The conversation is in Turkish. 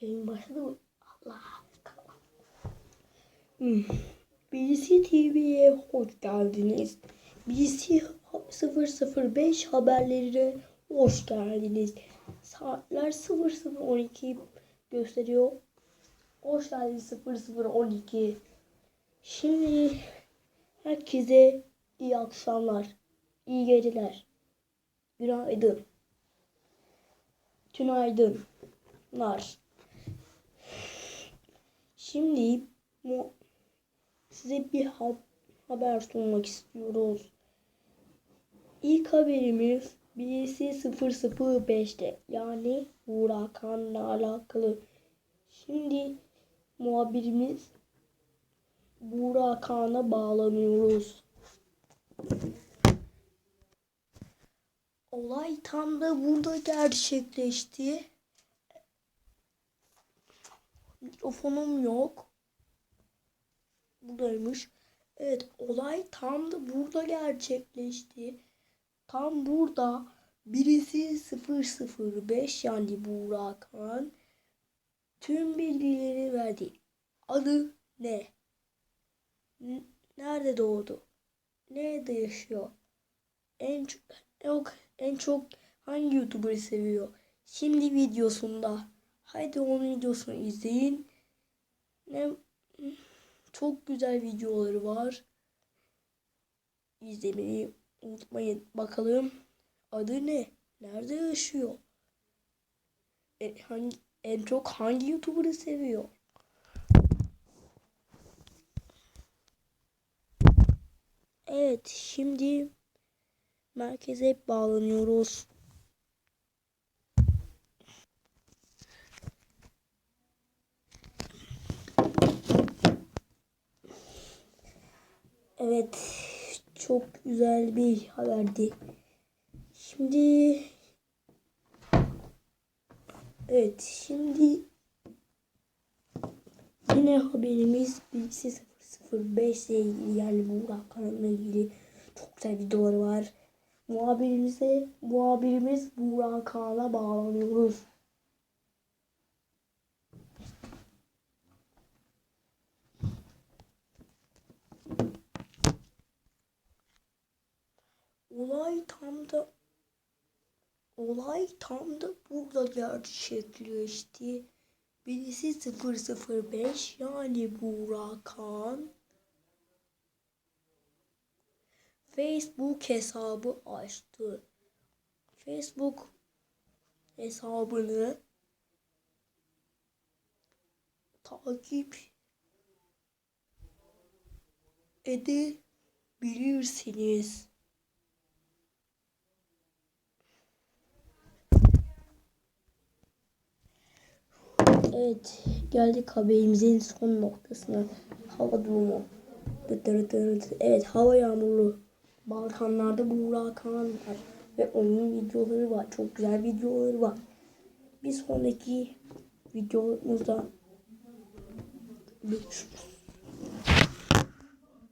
Yayın başladı mı? Allah. Hmm. BC TV'ye hoş geldiniz. BC 005 haberlerine hoş geldiniz. Saatler 0012 gösteriyor. Hoş geldiniz 0012. Şimdi herkese iyi akşamlar, iyi geceler, günaydın, tünaydınlar. Şimdi size bir ha- haber sunmak istiyoruz. İlk haberimiz birisi 005'te yani Hurakan'la alakalı. Şimdi muhabirimiz Burak Kağan'a bağlanıyoruz. Olay tam da burada gerçekleşti. Mikrofonum yok. Buradaymış. Evet olay tam da burada gerçekleşti. Tam burada birisi 005 yani Burak Kağan tüm bilgileri verdi. Adı ne? Nerede doğdu? Nerede yaşıyor? En çok, en, en çok hangi YouTuber'ı seviyor? Şimdi videosunda. Haydi onun videosunu izleyin. Ne çok güzel videoları var. İzlemeyi unutmayın. Bakalım adı ne? Nerede yaşıyor? E, hangi, en çok hangi YouTuber'ı seviyor? Evet, şimdi merkeze bağlanıyoruz. Evet, çok güzel bir haberdi. Şimdi Evet, şimdi yine haberimiz bilgisi 005 ile ilgili yani Burak Kanal'la ilgili çok güzel videoları var. Muhabirimize, muhabirimiz Burak Kanal'a bağlanıyoruz. Olay tam da olay tam da burada gerçekleşti. Birisi 005 yani Burak Kağan Facebook hesabı açtı. Facebook hesabını takip edebilirsiniz. Evet, geldik haberimizin son noktasına. Hava durumu. Evet, hava yağmurlu. Balkanlarda Buğra Kağan var. Ve onun videoları var. Çok güzel videoları var. Bir sonraki videomuzda görüşürüz.